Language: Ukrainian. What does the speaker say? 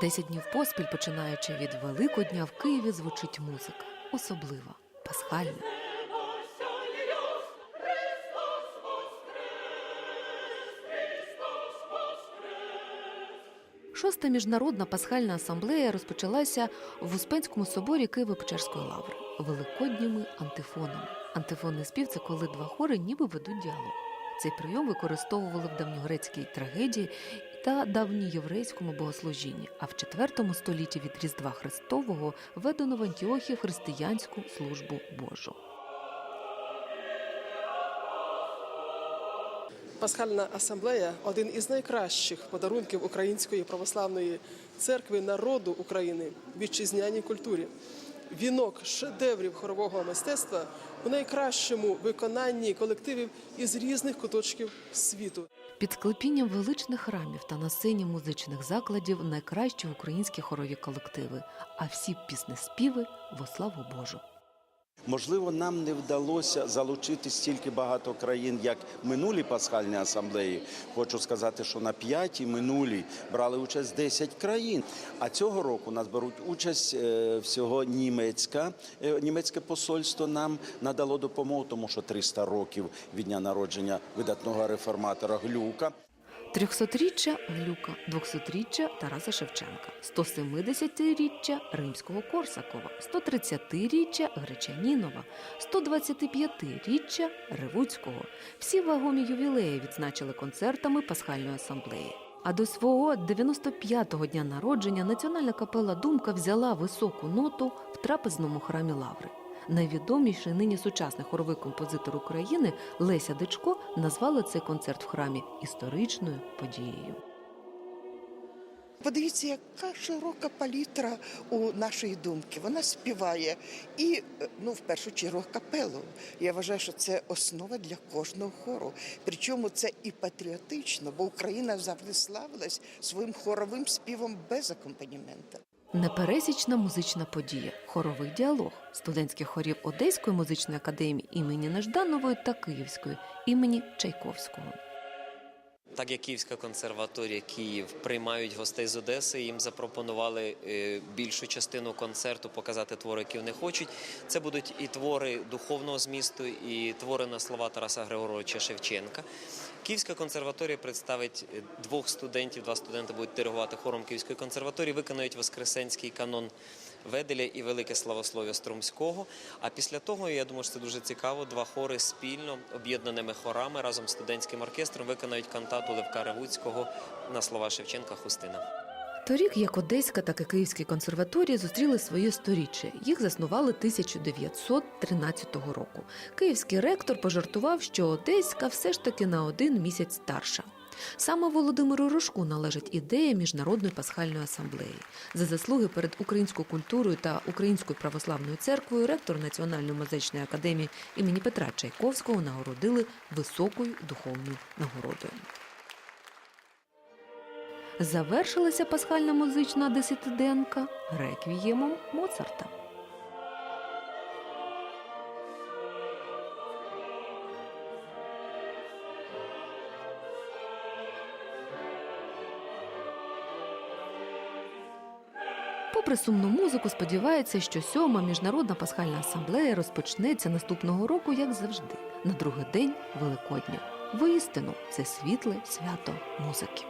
Десять днів поспіль, починаючи від Великодня, в Києві звучить музика. Особлива, пасхальна. Шоста міжнародна пасхальна асамблея розпочалася в Успенському соборі Києво-Печерської лаври великодніми антифонами. Антифонний спів це коли два хори ніби ведуть діалог. Цей прийом використовували в давньогрецькій трагедії та давньоєврейському богослужінні, а в IV столітті від Різдва Христового введено в Антіохії християнську службу Божу. Пасхальна асамблея один із найкращих подарунків Української православної церкви народу України вітчизняній культурі. Вінок шедеврів хорового мистецтва у найкращому виконанні колективів із різних куточків світу. Під склепінням величних храмів та на сцені музичних закладів найкращі українські хорові колективи, а всі пісни співи во славу Божу. Можливо, нам не вдалося залучити стільки багато країн, як минулі пасхальні асамблеї. Хочу сказати, що на п'ятій минулій брали участь 10 країн. А цього року нас беруть участь е, всього німецька. Е, Німецьке посольство нам надало допомогу, тому що 300 років від дня народження видатного реформатора Глюка. 300-річчя Глюка, 200-річчя Тараса Шевченка, 170-річчя Римського Корсакова, 130-річчя Гречанінова, 125-річчя Ревуцького. Всі вагомі ювілеї відзначили концертами Пасхальної асамблеї. А до свого 95-го дня народження Національна капела Думка взяла високу ноту в трапезному храмі Лаври. Найвідоміший нині сучасний хоровий композитор України Леся Дичко назвала цей концерт в храмі історичною подією. Подивіться, яка широка палітра у нашої думки. Вона співає і, ну, в першу чергу, капелу. Я вважаю, що це основа для кожного хору. Причому це і патріотично, бо Україна завжди славилась своїм хоровим співом без акомпанімента. Непересічна музична подія, хоровий діалог студентських хорів Одеської музичної академії імені Нежданової та Київської імені Чайковського. Так як Київська консерваторія Київ приймають гостей з Одеси, їм запропонували е, більшу частину концерту показати твори, які вони хочуть. Це будуть і твори духовного змісту, і твори на слова Тараса Григоровича Шевченка. Київська консерваторія представить е, двох студентів. Два студенти будуть диригувати хором Київської консерваторії, виконають Воскресенський канон Веделя і Велике Славослов'я Струмського. А після того, я думаю, що це дуже цікаво. Два хори спільно об'єднаними хорами разом з студентським оркестром виконають кантату Левка Ревуцького на слова Шевченка Хустина. Торік як Одеська, так і Київські консерваторії зустріли своє сторіччя. Їх заснували 1913 року. Київський ректор пожартував, що Одеська все ж таки на один місяць старша. Саме Володимиру Рожку належить ідея міжнародної пасхальної асамблеї. За заслуги перед українською культурою та Українською православною церквою ректор Національної музичної академії імені Петра Чайковського нагородили високою духовною нагородою. Завершилася пасхальна музична десятиденка реквіємом Моцарта. Попри сумну музику, сподівається, що сьома міжнародна пасхальна асамблея розпочнеться наступного року, як завжди, на другий день Великодня. Воістину це світле свято музики.